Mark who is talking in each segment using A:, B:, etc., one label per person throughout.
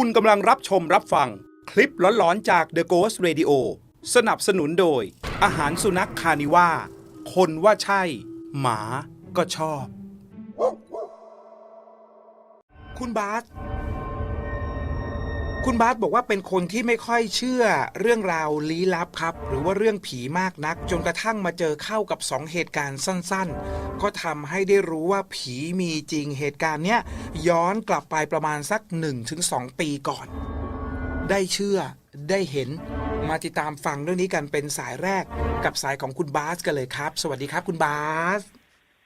A: คุณกำลังรับชมรับฟัง คลิปหลอนๆจาก The Ghost Radio สนับสนุนโดย อาหารสุนัขคานิว่า คนว่าใช่ หมาก็ชอบ คุณบาส คุณบาสบอกว่าเป็นคนที่ไม่ค่อยเชื่อเรื่องราวลี้ลับครับ หรือว่าเรื่องผีมากนัก จนกระทั่งมาเจอเข้ากับสองเหตุการณ์สั้น ๆ ก็ทำให้ได้รู้ว่าผีมีจริงเหตุการณ์เนี้ยย้อนกลับไปประมาณสัก 1-2 ปีก่อน ได้เชื่อได้เห็นมาติดตามฟังเรื่องนี้กันเป็นสายแรกกับสายของคุณบาสกันเลยครับ สวัสดีครับ คุณบาส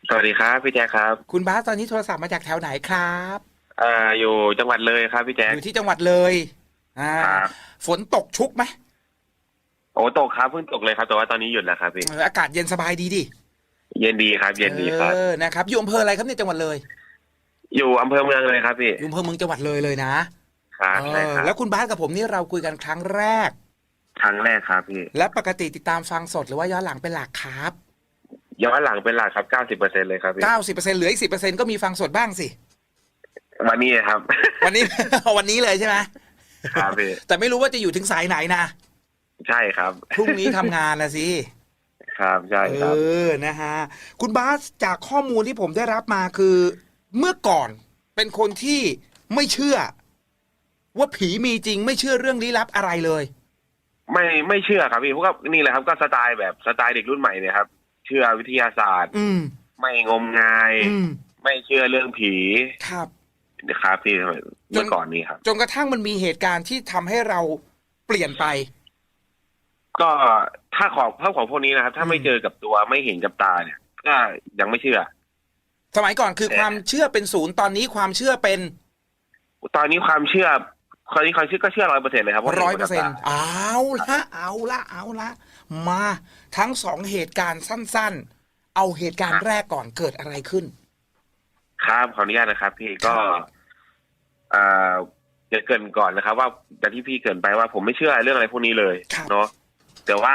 B: สวัสดีครับพี่แจ๊คครับ
A: คุณบาสตอนนี้โทรศัพท์มาจากแถวไหนครับ
B: อ่าอยู่จังหวัดเลยครับพี่แจ๊ค
A: อยู่ที่จังหวัดเลย อ่า
B: ครับ
A: ฝนตกชุกไหม
B: โอ้ตกครับเพิ่งตกเลยครับแต่ว่าตอนนี้หยุดแล้วครับพี่
A: เอออากาศเย็นสบายดีดิ
B: เย็นดีครับเย็นดีครับ
A: เออนะครับอยู่อำเภออะไรครับเนี่ยจังหวัดเลย
B: อยู่อำเภอเมืองเลยครับพี่
A: อยู่อำเภอเมืองจังหวัดเลยเลยนะครับ
B: ใช่
A: เออ
B: ครับ
A: แล้วคุณบาสกับผมนี่เราคุยกันครั้งแรก
B: ครั้งแรกครับพี่
A: และปกติติดตามฟังสดหรือว่าย้อนหลังเป็นหลักครับ
B: ย้อนหลังเป็นหลักครับเก้าสิบเปอร์เซ็นเลยครับพี่
A: 90%เหลืออีก10%ก็มีฟังสดบ้างสิ
B: วันนี้ครับ
A: วันนี้ วันนี้เลยใช่ไหม
B: ครับพี่
A: แต่ไม่รู้ว่าจะอยู่ถึงสายไหนนะ
B: ใช่ครับ
A: พรุ่งนี้ทำงานนะสิ
B: ครับใช่
A: เอ
B: ครับ
A: อนะฮะ คุณบาสจากข้อมูลที่ผมได้รับมาคือ เมื่อก่อนเป็นคนที่ไม่เชื่อ ว่าผีมีจริงไม่เชื่อเรื่องลี้ลับอะไรเลย
B: ไม่ไม่เชื่อครับพี่เพราะว่านี่แหละครับก็สไตล์แบบสไตล์เด็กรุ่นใหม่เนี่ยครับ เชื่อวิทยาศาสตร์
A: อืม
B: ไม่งมงาย
A: อืม
B: ไม่เชื่อเรื่องผี
A: ครับ
B: ครับพี่เมื่อก่อนนี้ครับ
A: จนกระทั่งมันมีเหตุการณ์ที่ทำให้เราเปลี่ยนไป
B: ก็ถ้าของถ้าของพวกนี้นะครับ ถ้าไม่
A: อืม
B: เจอกับตัวไม่เห็นกับตาเนี่ย ก็ยังไม่เชื่อ
A: สมัยก่อนคือ
B: แต่
A: ความเชื่อเป็นศูนย์ตอนนี้ความเชื่อเป็น
B: ตอนนี้ความเชื่อตอนนี้ความเชื่อก็เชื่อร้อยเปอร์เซ็นต์เลยครับพา
A: ร้อย
B: ห็
A: เปอร์เซ็น
B: กับ
A: ต์
B: ตา
A: เอาละเอาละเอาละมาทั้งสองเหตุการณ์สั้น ๆ เอาเหตุการณ์แรกก่อนเกิดอะไรขึ้น
B: ครับขออนุญาตนะครับ พี่ก็อ่าจะเกรินก่อนนะครับ ว่าอย่างที่พี่เกรินไปว่าผมไม่เชื่อเรื่องอะไรพวกนี้เลย
A: ครับ
B: เนาะแต่ว่า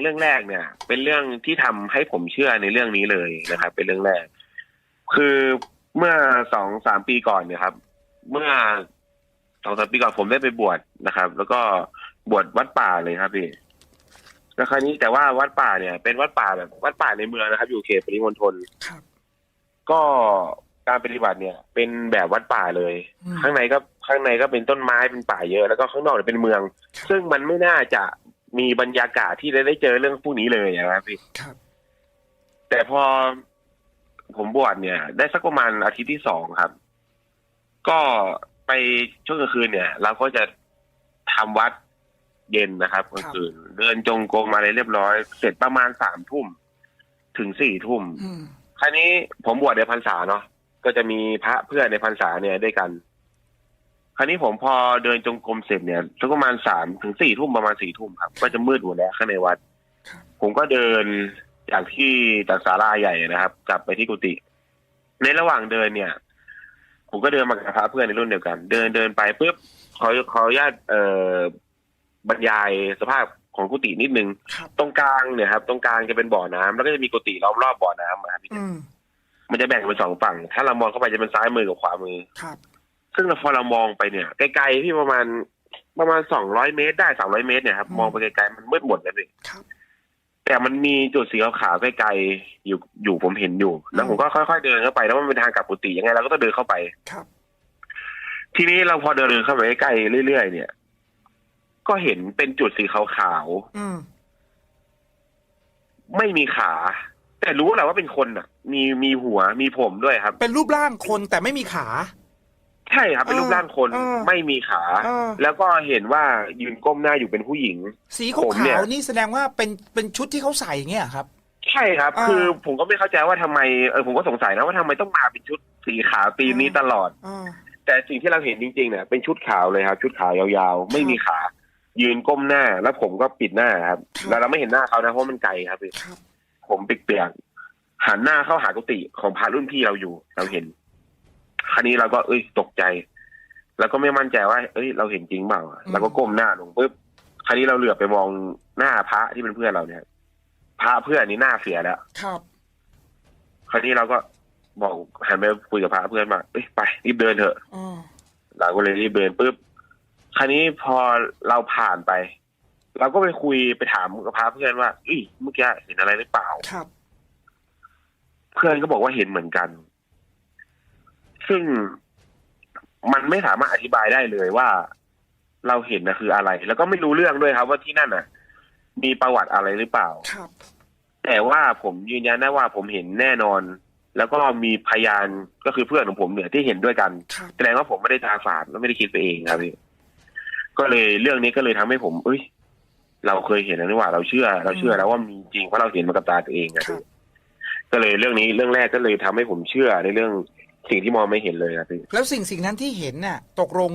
B: เรื่องแรกเนี่ย เป็นเรื่องที่ทำให้ผมเชื่อในเรื่องนี้เลยนะครับ เป็นเรื่องแรก คือเมื่อสองสามปีก่อนเนี่ยครับ เมื่อสองสามปีก่อนผมได้ไปบวชนะครับ แล้วก็บวชวัดป่าเลยครับพี่แล้วคราวนี้แต่ว่าวัดป่าเนี่ย เป็นวัดป่าแบบวัดป่าในเมืองนะครับ อยู่เขตปริมณฑล
A: ครับ
B: ก็ การปฏิบัติเนี่ย เป็นแบบวัดป่าเลย
A: อืม
B: ข้างในก็ข้างในก็เป็นต้นไม้เป็นป่าเยอะ แล้วก็ข้างนอกเนี่ยเป็นเมือง
A: ครับ
B: ซึ่งมันไม่น่าจะมีบรรยากาศที่ได้ได้เจอเรื่องพวกนี้เลยนะครับพี่
A: ครับ
B: แต่พอผมบวชเนี่ย ได้สักประมาณอาทิตย์ที่สองครับ ก็ไปช่วงกลางคืนเนี่ย เราก็จะทำวัดเย็นนะครับกลางคืน เดินจงกรมอะไรเรียบร้อย เสร็จประมาณสามทุ่ม ถึงสี่ทุ่ม
A: อืม
B: คราวนี้ผมบวชในพรรษาเนาะ ก็จะมีพระเพื่อนในพรรษาเนี่ยด้วยกัน คราวนี้ผมพอเดินจงกรมเสร็จเนี่ยสักประมาณสามถึงสี่ทุ่มประมาณสี่ทุ่มครับ ก็จะมืดหมดแล้วข้างในวัด
A: ครับ
B: ผมก็เดินจากที่จากศาลาใหญ่นะครับ กลับไปที่กุฏิในระหว่างเดินเนี่ย ผมก็เดินมากับพระเพื่อนในรุ่นเดียวกัน เดินเดินไปปุ๊บขอขออนุญาตเอ่อบรรยายสภาพของกุฏินิดนึง
A: ครับ
B: ตรงกลางเนี่ยครับ ตรงกลางจะเป็นบ่อน้ำแล้วก็จะมีกุฏิล้อมรอบบ่อน้ำนะครับพี่
A: อื ม
B: มันจะแบ่งเป็นสองฝั่ง ถ้าเรามองเข้าไปจะเป็นซ้ายมือกับขวามือ
A: ครับ
B: ซึ่งพอเรามองไปเนี่ย ไกลๆที่ประมาณประมาณสองร้อยเมตรได้สามร้อยเมตรเนี่ยครับ
A: อืม
B: มองไปไกลๆมันมืดหมดเลยพี่
A: ครับ
B: แต่มันมีจุดสีขาวๆใกล้ๆอยู่อยู่ผมเห็นอยู่ แล้วผมก็ค่อยๆเดินเข้าไป แล้วมันเป็นทางกลับกุฏิยังไงเราก็ต้องเดินเข้าไป
A: ครับ
B: ทีนี้เราพอเดินเข้าไปใกล้ๆเรื่อยๆเนี่ย ก็เห็นเป็นจุดสีขาว
A: อืม
B: ๆไม่มีขา แต่รู้แหละว่าเป็นคนอะ มีมีหัวมีผมด้วยครับ
A: เป็นรูปร่างคนแต่ไม่มีขา
B: ใช่ครับ เป็นรูปร่างคน
A: เออ
B: ไม่มีขา
A: เออ
B: แล้วก็เห็นว่ายืนก้มหน้าอยู่เป็นผู้หญิง
A: สี
B: ผ
A: ขาม
B: เนี่
A: วยๆนี่แสดงว่าเป็นเป็นชุดที่เขาใส่เงี้ยครับ
B: ใช่ครับ
A: อ่า
B: คือผมก็ไม่เข้าใจว่าทำไมเออผมก็สงสัยนะว่าทำไมต้องมาเป็นชุดสีขาวตีมนี้ตลอด
A: อ่า
B: แต่สิ่งที่เราเห็นจริงๆเนี่ยเป็นชุดขาวเลยครับ ชุดขาวยาวๆ ไม่มีขา ยืนก้มหน้าแล้วผมก็ปิดหน้าครับ
A: ครับ
B: แล้วเราไม่เห็นหน้าเขานะเพราะมันไกลครับพี่
A: ครับ
B: ผมเปียกๆหันหน้าเข้าหากุฏิของพระรุ่นพี่เราอยู่ เราเห็น คราวนี้เราก็เอ้ยตกใจ แล้วก็ไม่มั่นใจว่า เอ้ย เราเห็นจริงเปล่าเราก็ก้มหน้าลงปุ๊บคราวนี้เราเหลือบไปมองหน้าพระที่เป็นเพื่อนเราเนี่ย พระเพื่อนนี้หน้าเสียแล้ว
A: ครับ
B: คราวนี้เราก็บอกหันไปคุยกับพระเพื่อนว่าเอ้ยไปรีบเดินเถอะ
A: อ่า
B: เราก็เลยรีบเดินปุ๊บคราวนี้พอเราผ่านไป เราก็ไปคุยไปถามกับพาเพื่อนว่าอุ้ยเมื่อกี้เห็นอะไรหรือเปล่า
A: ครับ
B: เพื่อนก็บอกว่าเห็นเหมือนกัน ซึ่งมันไม่สามารถอธิบายได้เลยว่า เราเห็นนะคืออะไร แล้วก็ไม่รู้เรื่องด้วยครับ ว่าที่นั่นน่ะ มีประวัติอะไรหรือเปล่า
A: ครับ
B: แต่ว่าผมยืนยันได้ว่าผมเห็นแน่นอน แล้วก็มีพยานก็คือเพื่อนของผมเนี่ยที่เห็นด้วยกัน
A: ครับ
B: แสดงว่าผมไม่ได้ตาฝาดและไม่ได้คิดไปเองครับพี่ก็เลยเรื่องนี้ก็เลยทำให้ผมเอ้ย เราเคยเห็นแล้วนี่หว่าเราเชื่อ เราเชื่อแล้วว่ามีจริงเพราะเราเห็นมากับตาตัวเองครับ
A: ครับ
B: พี่ก็เลยเรื่องนี้เรื่องแรกก็เลยทำให้ผมเชื่อในเรื่องสิ่งที่มองไม่เห็นเลยครับพี่
A: แล้วสิ่งสิ่งนั้นที่เห็นน่ะ ตกลง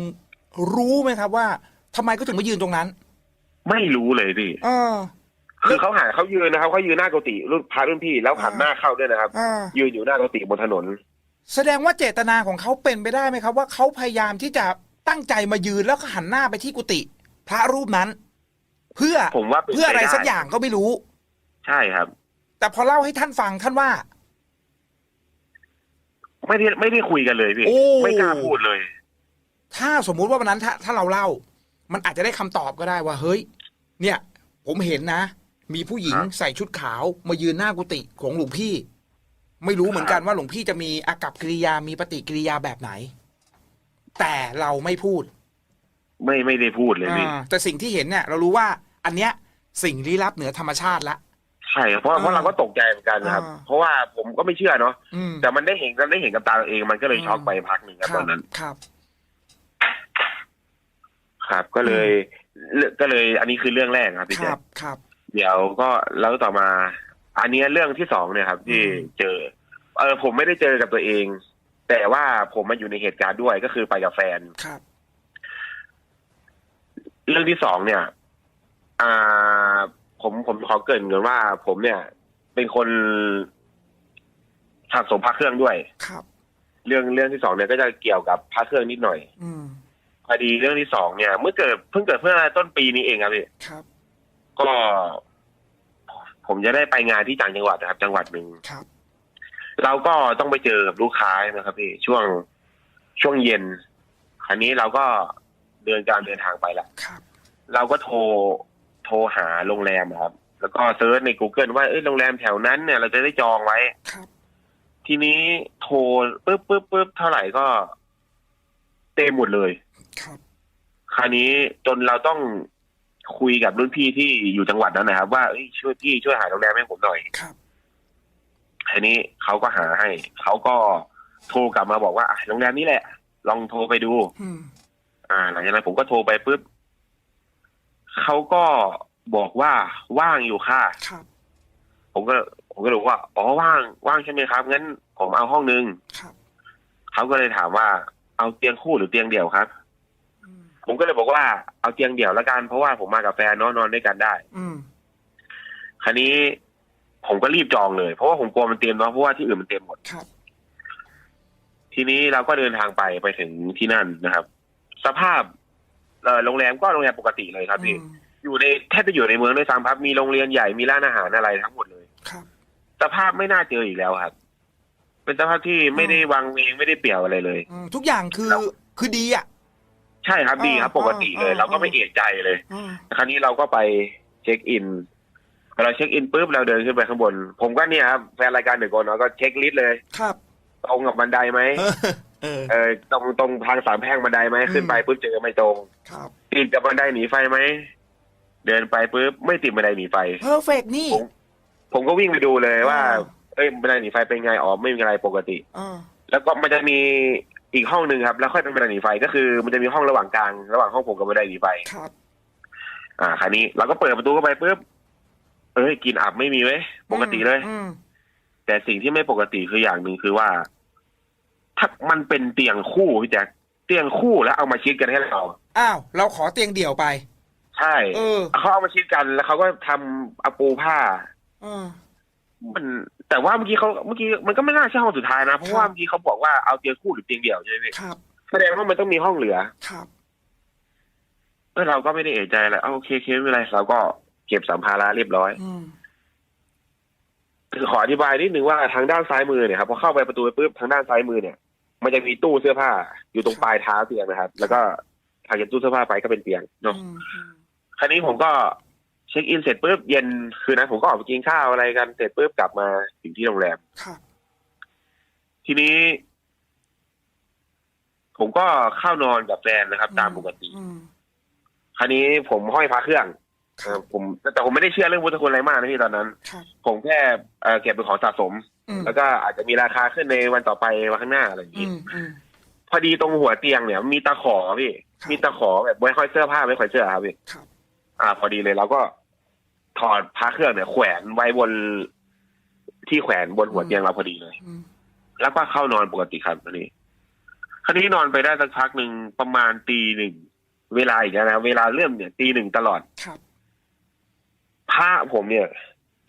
A: รู้ไหมครับว่าทำไมเขาถึงมายืนตรงนั้น
B: ไม่รู้เลยพี่
A: เออ
B: คือเขาหาเขายืนนะครับเขายืนหน้ากุฏิรุ่นพารุ่นพี่แล้วหันหน้าเข้าด้วยนะครับ
A: เออ
B: ยืนอยู่หน้ากุฏิบนถนน
A: แสดงว่าเจตนาของเขาเป็นไปได้ไหมครับ ว่าเขาพยายามที่จะตั้งใจมายืนแล้วก็หันหน้าไปที่กุฏิพระรูปนั้น เพื่อ
B: ผมว่าเป็น
A: เพื่ออะไร
B: ปด้
A: สักอย่างก็ไม่รู้
B: ใช่ครับ
A: แต่พอเล่าให้ท่านฟังท่านว่า
B: ไม่ได้ไม่ได้คุยกันเลยพี่
A: โอ้
B: ไม่กล้าพูดเลย
A: ถ้าสมมุติว่าวันนั้นถ้าถ้าเราเล่า มันอาจจะได้คำตอบก็ได้ว่า เฮ้ย เนี่ย ผมเห็นนะ มีผู้หญิง
B: ครับ
A: ใส่ชุดขาวมายืนหน้ากุฏิของหลวงพี่ ไม่รู้เหมือนกันว่าหลวงพี่จะมีอากับกิริยามีปฏิกิริยาแบบไหน แต่เราไม่พูด
B: ไม่ไม่ได้พูดเลยพี่
A: อ่าแต่สิ่งที่เห็นเนี่ยเรารู้ว่าอันเนี้ยสิ่งลี้ลับเหนือธรรมชาติละ
B: ใช่ครับเพราะเพราะ
A: อ่า
B: เราก็ตกใจเหมือนกันนะครับ
A: อ่า
B: เพราะว่าผมก็ไม่เชื่อเนาะ
A: อืม
B: แต่มันได้เห็นกันได้เห็นกับตาตัวเองมันก็เลย
A: อืม
B: ช็อกไปพักหนึ่งครับตอนนั้น
A: ครับ
B: ครับ ก็เลยก็เลยอันนี้คือเรื่องแรกครับพี่
A: ค
B: แจ๊
A: รั
B: ค
A: บครับ
B: เดี๋ยวก็แล้วต่อมา อันเนี้ยเรื่องที่สองเนี่ยครับ ที่
A: อืม
B: เจอ เออผมไม่ได้เจอกับตัวเอง แต่ว่าผมมาอยู่ในเหตุการณ์ด้วยก็คือไปกับแฟน
A: ครับ
B: เรื่องที่สองเนี่ย อ่า ผมผมขอเกรินก่อนว่า ผมเนี่ย เป็นคนสะสมพระเครื่องด้วย
A: ครับ
B: เรื่องเรื่องที่สองเนี่ยก็จะเกี่ยวกับพระเครื่องนิดหน่อย
A: อืม
B: พอดีเรื่องที่สองเนี่ย เมื่อเกิดเพิ่งเกิดเพื่อต้นปีนี้เองครับพี่
A: ครับ
B: ก็ผมจะได้ไปงานที่ต่างจังหวัดนะครับ จังหวัดหนึ่ง
A: ครับ
B: เราก็ต้องไปเจอกับลูกค้านะครับพี่ช่วงช่วงเย็น คราวนี้เราก็ เดินการเดินทางไปละ
A: ครับ
B: เราก็โทรโทรหาโรงแรมครับ แล้วก็เซิร์ชใน Google ว่าเอ้ยโรงแรมแถวนั้นเนี่ยเราจะได้จองไว้
A: ครับ
B: ทีนี้โทรปุ๊บปุ๊บปุ๊บเท่าไหร่ก็เต็มหมดเลย
A: ครับ
B: คราวนี้จนเราต้องคุยกับรุ่นพี่ที่อยู่จังหวัดนั้นนะครับ ว่าเอ้ยช่วยพี่ช่วยหาโรงแรมให้ผมหน่อย
A: ครับ
B: ทีนี้เขาก็หาให้เขาก็โทรกลับมาบอกว่าอะโรงแรมนี้แหละ ลองโทรไปดู
A: อืม
B: อ่าหลังจากนั้นผมก็โทรไปปุ๊บเขาก็บอกว่าว่างอยู่ค่ะ
A: ครับ
B: ผมก็ผมก็เลยบอกว่าอ๋อว่างว่างใช่ไหมครับงั้นผมเอาห้องนึง
A: ครับ
B: เขาก็เลยถามว่า เอาเตียงคู่หรือเตียงเดี่ยวครับ
A: อืม
B: ผมก็เลยบอกว่าเอาเตียงเดี่ยวแล้วกันเพราะว่าผมมากับแฟนเนอะนอนด้วยกันได้
A: อืม
B: คราวนี้ ผมก็รีบจองเลย เพราะว่าผมกลัวมันเต็มเนาะเพราะว่าที่อื่นมันเต็มหมด
A: ครับ
B: ทีนี้เราก็เดินทางไปไปถึงที่นั่นนะครับ สภาพเอ่อโรงแรมก็โรงแรมปกติเลยครับพี่
A: อืม
B: อยู่ในแทบจะอยู่ในเมืองด้วยซ้ำครับ มีโรงเรียนใหญ่มีร้านอาหารอะไรทั้งหมดเลย
A: ครับ
B: สภาพไม่น่าเจออีกแล้วครับ เป็นสภาพที่ไม่ได้วางเวงไม่ได้เปี่ยวอะไรเลย
A: อืมทุกอย่างคือ
B: เรา
A: คือดีอะ
B: ใช่ครับดีครับ
A: อ่า
B: ปกติเลย
A: อ่า
B: เราก็ไม่เอะใจเลย
A: อืม
B: คราวนี้เราก็ไปเช็คอินพอเราเช็คอินปุ๊บเราเดินขึ้นไปข้างบน ผมก็เนี่ยครับแฟนรายการเด็กโกนเนาะก็เช็คลิสต์เลย
A: ครับ
B: ตรงกับบันไดไหม
A: เออ เออ
B: เออตรงตรงทางสามแพร่งบันไดไหม
A: อืม
B: ขึ้นไปปุ๊บเจอไม่ตรง
A: ครับ
B: ติดกับบันไดหนีไฟไหม เดินไปปุ๊บไม่ติดบันไดหนีไฟ
A: เพอร์เฟกนี่
B: ผมผมก็วิ่งไปดูเลยว่า
A: อ่า
B: เอ้ยบันไดหนีไฟเป็นไงอ๋อไม่มีอะไรปกติ
A: อ่า
B: แล้วก็มันจะมีอีกห้องหนึ่งครับ แล้วค่อยเป็นบันไดหนีไฟก็คือมันจะมีห้องระหว่างกลางระหว่างห้องผมกับบันไดหนีไฟ
A: ครับ
B: อ่าคราวนี้เราก็เปิดประตูเข้าไปปุ๊บเอ้ยกลินอับไม่มีเว้ยปกติเลย
A: อืม
B: แต่สิ่งที่ไม่ปกติคืออย่างหนึ่งคือว่า ถ้ามันเป็นเตียงคู่พี่แจ๊คเตียงคู่แล้วเอามาชิดกันให้เรา
A: อ้าว เราขอเตียงเดี่ยวไป
B: ใช่
A: เออ
B: เขาเอามาชิดกันแล้วเขาก็ทำเอาปูผ้า
A: เออ
B: มันแต่ว่าเมื่อกี้เขาเมื่อกี้มันก็ไม่น่าใช่ห้องสุดท้ายนะ เพราะว่าเมื่อกี้เขาบอกว่าเอาเตียงคู่หรือเตียงเดี่ยวใช่ไหมพี่
A: ครับ
B: แสดงว่ามันต้องมีห้องเหลือ
A: ครับ
B: เออเราก็ไม่ได้เอะใจแล้วเอาโอเคโอเคไม่เป็นไรเราก็เก็บสัมภาระเรียบร้อย
A: อืม
B: คือขออธิบายนิดนึงว่าทางด้านซ้ายมือเนี่ยครับพอเข้าไปประตูไปปุ๊บทางด้านซ้ายมือเนี่ย มันจะมีตู้เสื้อผ้าอยู่ตรงปลายเท้าเตียงนะครับ แล้วก็ทห่างจากตู้เสื้อผ้าไปก็เป็นเตียงเนาะ
A: อืมอืม
B: คราวนี้ผมก็เช็คอินเสร็จปุ๊บเย็นคืนนั้นผมก็ออกไปกินข้าวอะไรกันเสร็จปุ๊บกลับมาถึงที่โรงแรม
A: ครับ
B: ทีนี้ ผมก็เข้านอนกับแฟนนะครับ ตามปกติ
A: อืม
B: คราวนี้ผมห้อยพระเครื่อง
A: ค
B: เอ่
A: รั
B: อบผมแต่ผมไม่ได้เชื่อเรื่องพุทธคุณอะไรมากนะพี่ตอนนั้น
A: ครับ
B: ผมแค่เอ่อเก็บเป็นของสะสม
A: อืม
B: แล้วก็อาจจะมีราคาขึ้นในวันต่อไปวันข้างหน้าอะไรอย่าง
A: อื
B: นี้
A: มอืม
B: พอดีตรงหัวเตียงเนี่ย มีตะขอพี่
A: ครับ
B: มีตะขอแบบไว้ห้อยเสื้อผ้าไว้ห้อยเสื้อครับพี่
A: ครับ
B: อ่า พอดีเลยเราก็ถอดพระเครื่องเนี่ยแขวนไว้บนที่แขวนบนหัวเตียงเราพอดีเลย
A: อืม
B: แล้วก็เข้านอนปกติครับอันนี้คราวนี้นอนไปได้สักพักหนึ่งประมาณตีหนึ่งเวลาอีกแล้วนะเวลาเริ่มเนี่ยตีหนึ่งตลอด
A: ครับ
B: พระผมเนี่ย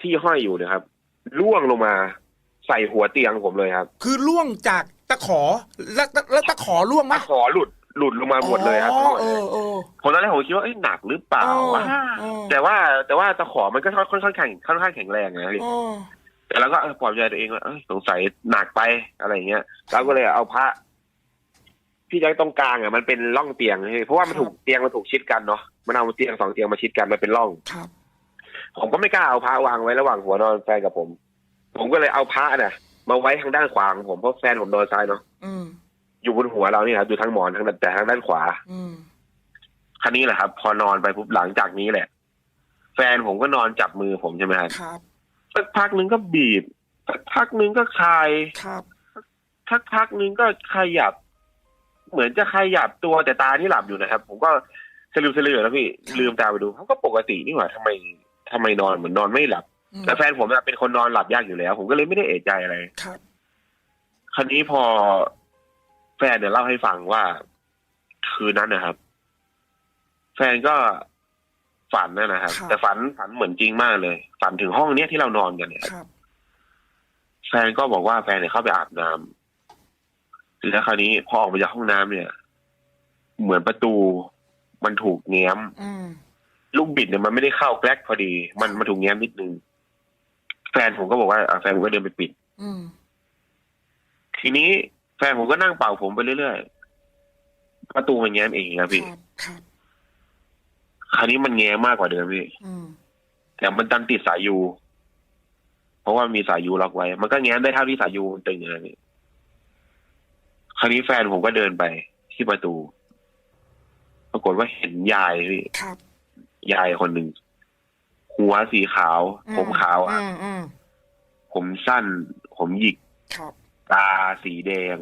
B: ที่ห้อยอยู่เนะครับล่วงลงมา ใส่หัวเตียงผมเลยครับ
A: คือล่วงจากตะขอแล้วแล้วตะขอล่วงไหม
B: ตะขอหลุดหลุดลงมาหมดเลยครับ
A: อ๋
B: ทั้ง
A: อ
B: หมด
A: เอ
B: เลย
A: อเออ
B: ผมตอนแรกผมคิดว่าเอ้ยหนักหรือเปล่า
A: เออ
B: วะ
A: เออ
B: แต่ว่าแต่ว่าตะขอมันก็ค่อนข้างแข็งค่อนข้างแข็งแรงนะพี่
A: อ๋อ
B: แต่เราก็เออปลอบใจตัวเองว่าเอ้ยสงสัยหนักไปอะไรอย่างเงี้ยเราก็เลยเอาพระพี่ยักษ์ตรงกลางอะมันเป็นร่องเตียงพี่เพราะว่ามันถูกเตียงมันถูกชิดกันเนาะมันเอาเตียงสองเตียงมาชิดกันมันเป็นร่อง
A: ครับ
B: ผมก็ไม่กล้าเอาพระวางไว้ระหว่างหัวนอนแฟนกับผม ผมก็เลยเอาพระเนี่ยมาไว้ทางด้านขวาของผมเพราะแฟนผมนอนซ้ายเนาะ
A: อืม
B: อยู่บนหัวเรานี่ครับอยู่ทั้งหมอนทั้งแต่ทางด้านขวา
A: อืม
B: คันนี้แหละครับ พอนอนไปปุ๊บหลังจากนี้แหละ แฟนผมก็นอนจับมือผมใช่ไหมครับ
A: ครับ
B: สักพักหนึ่งก็บีบสักพักหนึ่งก็คลาย
A: ครับ
B: สักพักหนึ่งก็ขยับ เหมือนจะขยับตัวแต่ตาที่หลับอยู่นะครับ ผมก็สลืมสลือแล้วพี่ลืมตาไปดูเขาก็ปกตินี่หว่าทำไมทำไมนอนเหมือนนอนไม่หลับ
A: อืม
B: แต่แฟนผมน่ะเป็นคนนอนหลับยากอยู่แล้ว ผมก็เลยไม่ได้เอะใจอะไร
A: ครับ
B: คราวนี้พอแฟนเนี่ยเล่าให้ฟังว่าคืนนั้นนะครับ แฟนก็ฝันนะนะครับ แต่ฝันฝันเหมือนจริงมากเลย ฝันถึงห้องเนี้ยที่เรานอนกันเนี่ย
A: ครับ
B: แฟนก็บอกว่าแฟนเนี่ยเข้าไปอาบน้ำแล้วคราวนี้พอออกมาจากห้องน้ำเนี่ย เหมือนประตูมันถูกแง้ม
A: อืม
B: ลูกบิดเนี่ยมันไม่ได้เข้าแกลกพอดี มันมันถูกแง้มนิดนึง แฟนผมก็บอกว่าอะแฟนผมก็เดินไปปิด
A: อืม
B: ทีนี้แฟนผมก็นั่งเป่าผมไปเรื่อยๆประตูมันแง้มเองครับพี่
A: ครับครับ
B: คราวนี้มันแง้มมากกว่าเดิมพี่
A: อืม
B: แต่มันดันติดสายยู เพราะว่ามีสายยูล็อกไว้ มันก็แง้มได้เท่าที่สายยูมันตึงนะพี่คราวนี้แฟนผมก็เดินไปที่ประตู ปรากฏว่าเห็นยายพี่
A: ครับ
B: ยายคนหนึ่ง หัวสีขาว ผมขาวอะ
A: อืมอืม
B: ผมสั้น ผมหยิก
A: ครับ
B: ตาสีแดง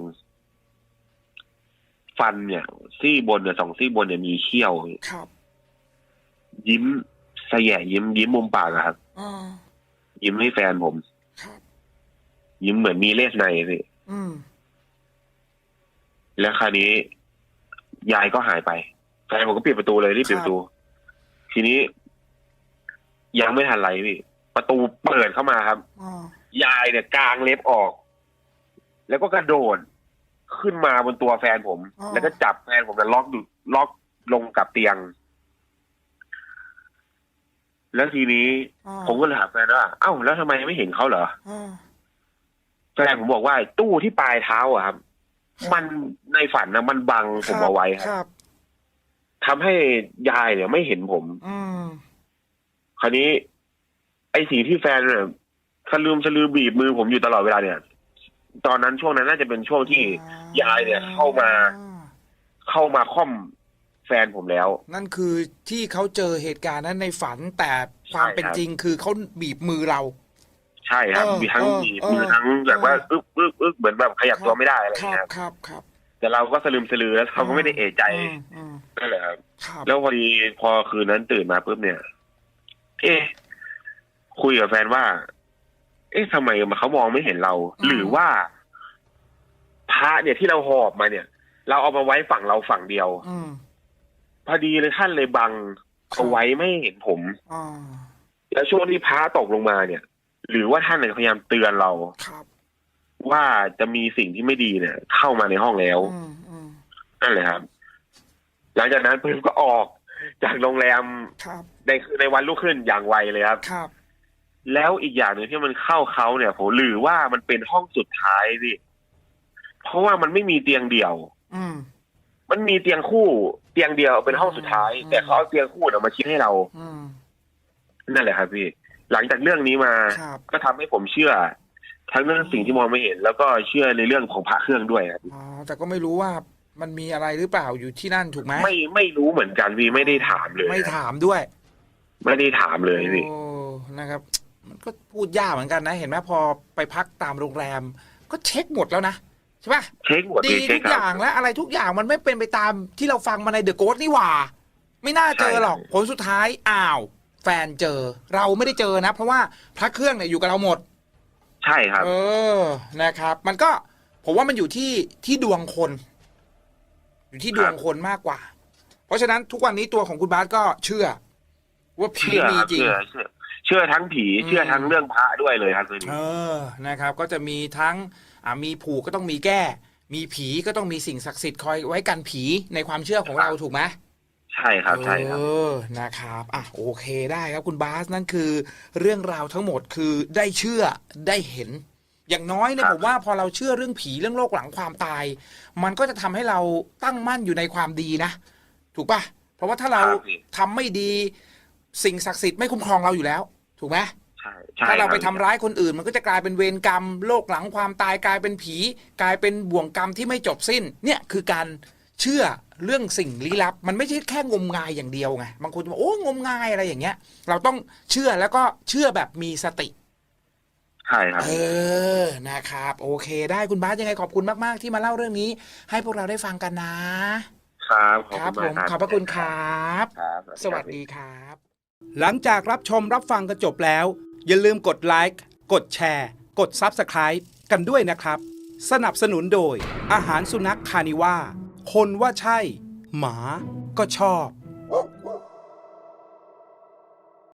B: ฟันเนี่ย ซี่บนเนี่ยสองซี่บนเนี่ยมีเขี้ยว
A: ครับ
B: ยิ้มแสยะยิ้มยิ้มมุมปากอะครับ
A: อ่า
B: ยิ้มให้แฟนผม
A: ครับ
B: ยิ้มเหมือนมีเลสในพี่
A: อืม
B: แล้วคราวนี้ ยายก็หายไป แฟนผมก็ปิดประตูเลยรีบปิดประตู ทีนี้ ยังไม่ทันไรพี่ประตูเปิดเข้ามาครับ
A: อ่า
B: ยายเนี่ยกางเล็บออก แล้วก็กระโดดขึ้นมาบนตัวแฟนผมแล้วก็จับแฟนผมจะล็อกดูล็อกลงกับเตียง แล้วทีนี้
A: อ่า
B: ผมก็เลยถามแฟนว่าเอ้าแล้วทำไมไม่เห็นเขาเหรอ
A: อ่า
B: แฟนผมบอกว่าตู้ที่ปลายเท้าอะครับ มันในฝันนะมันบังผมเอาไว้ครับ
A: ครับ
B: ทำให้ยายเนี่ยไม่เห็นผม
A: อืม
B: คราวนี้ ไอ้สิ่งที่แฟนเนี่ยสลืมสลือบีบมือผมอยู่ตลอดเวลาเนี่ย ตอนนั้นช่วงนั้นน่าจะเป็นช่วงที่ยายเนี่ยเข้ามาเข้ามาค่อมแฟนผมแล้ว
A: นั่นคือที่เขาเจอเหตุการณ์นั้นในฝันแต่ความเป็น
B: ใช่ครับ
A: จริงคือเขาบีบมือเรา
B: ใช่ครับ
A: เออ
B: มีทั้ง
A: เออ
B: บีบ
A: เออ
B: มือทั้งแบบว่า
A: เอ
B: อึ
A: อ
B: กอึกอึกเหมือนแบบขยับตัวไม่ได้อะไรอย่าง
A: ครั
B: เงี้
A: บ
B: ยครับ
A: ครับครับ
B: แต่เราก็สลืมสลือแล้วเราก็ไม่ได้เอะใจ
A: อืมอืม
B: นั่นแหละครับ
A: ครับ
B: แล้วพอดีพอคืนนั้นตื่นมาปุ๊บเนี่ย เอ๊ะคุยกับแฟนว่า เอ๊ะทำไมเขามองไม่เห็นเราหรือว่าพระเนี่ยที่เราหอบมาเนี่ย เราเอามาไว้ฝั่งเราฝั่งเดียว
A: อืม
B: พอดีเลยท่านเลยบังเอาไว้ไม่เห็นผม
A: อ่า
B: แล้วช่วงที่พระตกลงมาเนี่ย หรือว่าท่านเนี่ยพยายามเตือนเรา
A: ครับ
B: ว่าจะมีสิ่งที่ไม่ดีเนี่ย เข้ามาในห้องแล้ว
A: อืมอืม
B: นั่นแหละครับ หลังจากนั้นผมก็ออกจากโรงแรม
A: ครับ
B: ในในวันรุ่งขึ้นอย่างไวเลยครับ
A: ครับ
B: แล้วอีกอย่างหนึ่งที่มันเข้าเขาเนี่ยผมหรือว่ามันเป็นห้องสุดท้ายพี่เพราะว่ามันไม่มีเตียงเดี่ยว
A: อืม
B: มันมีเตียงคู่เตียงเดียวเป็นห้องสุดท้าย
C: อืม
B: แต่เขาเอาเตียงคู่เนี่ยมาคิดให้เรา
C: อืม
B: นั่นแหละครับพี่ หลังจากเรื่องนี้มา
C: ครับ
B: ก็ทำให้ผมเชื่อ ทั้งเรื่องสิ่งที่มองไม่เห็น แล้วก็เชื่อในเรื่องของพระเครื่องด้วยครับ
C: อ๋อ แต่ก็ไม่รู้ว่ามันมีอะไรหรือเปล่าอยู่ที่นั่นถูกไหม
B: ไม่ไม่รู้เหมือนกันพี่ไม่ได้ถามเลย
C: ไม่ถามด้วย
B: ไม่ได้ถามเลยพี่
C: โอ้นะครับ มันก็พูดยากเหมือนกันนะ เห็นไหมพอไปพักตามโรงแรม ก็เช็คหมดแล้วนะใช่ปะ
B: เช็คหมด
C: ดี
B: พี่เช็
C: ทุ
B: ค
C: ก
B: ค
C: อ
B: รับ
C: ย่างและอะไรทุกอย่างมันไม่เป็นไปตามที่เราฟังมาในเดอะโก t นี่หว่า ไม่น่าเจอหรอก
B: ใช่
C: ผลสุดท้ายอ้าว แฟนเจอ เราไม่ได้เจอนะ เพราะว่าพระเครื่องเนี่ยอยู่กับเราหมด
B: ใช่ครับ
C: เออ นะครับ มันก็ ผมว่ามันอยู่ที่ที่ดวงคน อยู่ที่ดวงคนมากกว่า เพราะฉะนั้นทุกวันนี้ตัวของคุณบาสก็เชื่อ ว่าผี
B: เชื่อ
C: มี
B: ครับ
C: จริง
B: เชื่อเชื่อเชื่อทั้งผี
C: อืม
B: เชื่อทั้งเรื่องพระด้วยเลยครับคืนนี้
C: เออนะครับ ก็จะมีทั้งอ่ามีผูกก็ต้องมีแก้ มีผีก็ต้องมีสิ่งศักดิ์สิทธิ์คอยไว้กันผีในความเชื่อของเราถูกไหม
B: ใช่ครับใช่ครับ
C: เออ นะครับ อะ โอเคได้ครับคุณบาส นั่นคือ เรื่องราวทั้งหมดคือได้เชื่อได้เห็น อย่างน้อยเนี่ย
B: ครั
C: ผ
B: บ
C: มว่าพอเราเชื่อเรื่องผีเรื่องโลกหลังความตาย มันก็จะทำให้เราตั้งมั่นอยู่ในความดีนะ ถูกปะเพราะว่าถ้าเรา
B: ครับพี่
C: ทำไม่ดี สิ่งศักดิ์สิทธิ์ไม่คุ้มครองเราอยู่แล้ว ถูกไหม
B: ใช่ใช่
C: ถ้าเราไป
B: ค
C: ทำ
B: บ
C: ร้ายคนอื่น มันก็จะกลายเป็นเวรกรรมโลกหลังความตายกลายเป็นผี กลายเป็นบ่วงกรรมที่ไม่จบสิ้น เนี่ยคือการเชื่อเรื่องสิ่งลี้ลับ มันไม่ใช่แค่งมงายอย่างเดียวไงบางคนจะบอกโอ้งมงายอะไรอย่างเงี้ย เราต้องเชื่อแล้วก็เชื่อแบบมีสติ
B: ใช่ครับ
C: เออ นะครับ โอเค ได้คุณบาสยังไงขอบคุณมาก ๆ ที่มาเล่าเรื่องนี้ ให้พวกเราได้ฟังกันนะ
B: ครับ ขอบ
C: ครับ
B: คุณ
C: ผม
B: มาก
C: ขอบพระคุณครับ
B: ครับ
C: สวัสดีครับ
A: หลังจากรับชมรับฟังกันจบแล้ว อย่าลืมกดไลค์กดแชร์ กด Subscribe กันด้วยนะครับ สนับสนุนโดยอาหารสุนัขคานิว่าคนว่าใช่ หมาก็ชอบ